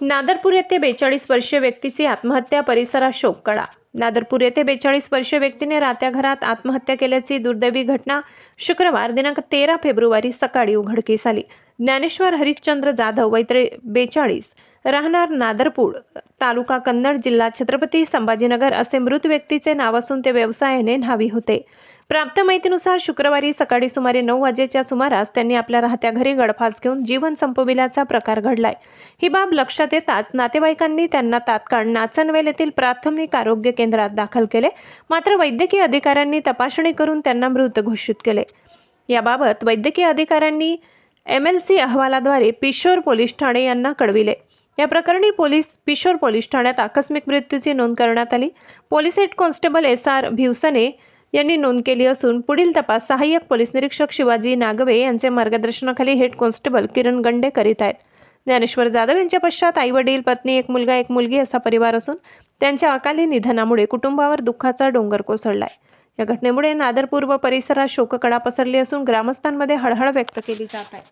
नादरपूर येथे बेचाळीस वर्षीय व्यक्तीची आत्महत्या परिसरात शोककळा नादरपूर येथे बेचाळीस वर्षीय व्यक्तीने राहत्या घरात आत्महत्या केल्याची दुर्दैवी घटना शुक्रवार दिनांक तेरा फेब्रुवारी सकाळी उघडकीस आली. ज्ञानेश्वर हरिश्चंद्र जाधव वैत्रे बेचाळीस राहणार नादरपूर. तालुका कन्नड जिल्हा छत्रपती संभाजीनगर असे मृत व्यक्तीचे नाव असून ते व्यवसायाने न्हावी होते. प्राप्त माहितीनुसार शुक्रवारी सकाळी सुमारे नऊ वाजेच्या सुमारास त्यांनी आपल्या राहत्या घरी गळफास घेऊन जीवन संपविल्याचा प्रकार घडलाय. ही बाब लक्षात येताच नातेवाईकांनी त्यांना तात्काळ नाचनवेल येथील प्राथमिक आरोग्य केंद्रात दाखल केले. मात्र वैद्यकीय अधिकाऱ्यांनी तपासणी करून त्यांना मृत घोषित केले. याबाबत वैद्यकीय अधिकाऱ्यांनी एम एल सी अहवालाद्वारे पिशोर पोलीस ठाणे यांना कळविले. या प्रकरणी पोलीस पिशोर पोलीस ठाण्यात आकस्मिक मृत्यूची नोंद करण्यात आली. Police head constable S R Bhivsane यांनी नोंद केली असून पुढील तपास सहाय्यक पोलीस निरीक्षक शिवाजी नागवे यांचे मार्गदर्शनाखाली हेड कॉन्स्टेबल किरण गंडे करीत आहेत. ज्ञानेश्वर जाधव यांच्या पश्चात आई वडील पत्नी एक मुलगा एक मुलगी असा परिवार असून त्यांच्या अकाली निधनामुळे कुटुंबावर दुःखाचा डोंगर कोसळलाय. या घटनेमुळे नादरपूर व परिसरात शोककडा पसरली असून ग्रामस्थांमध्ये हळहळ व्यक्त केली जात आहे.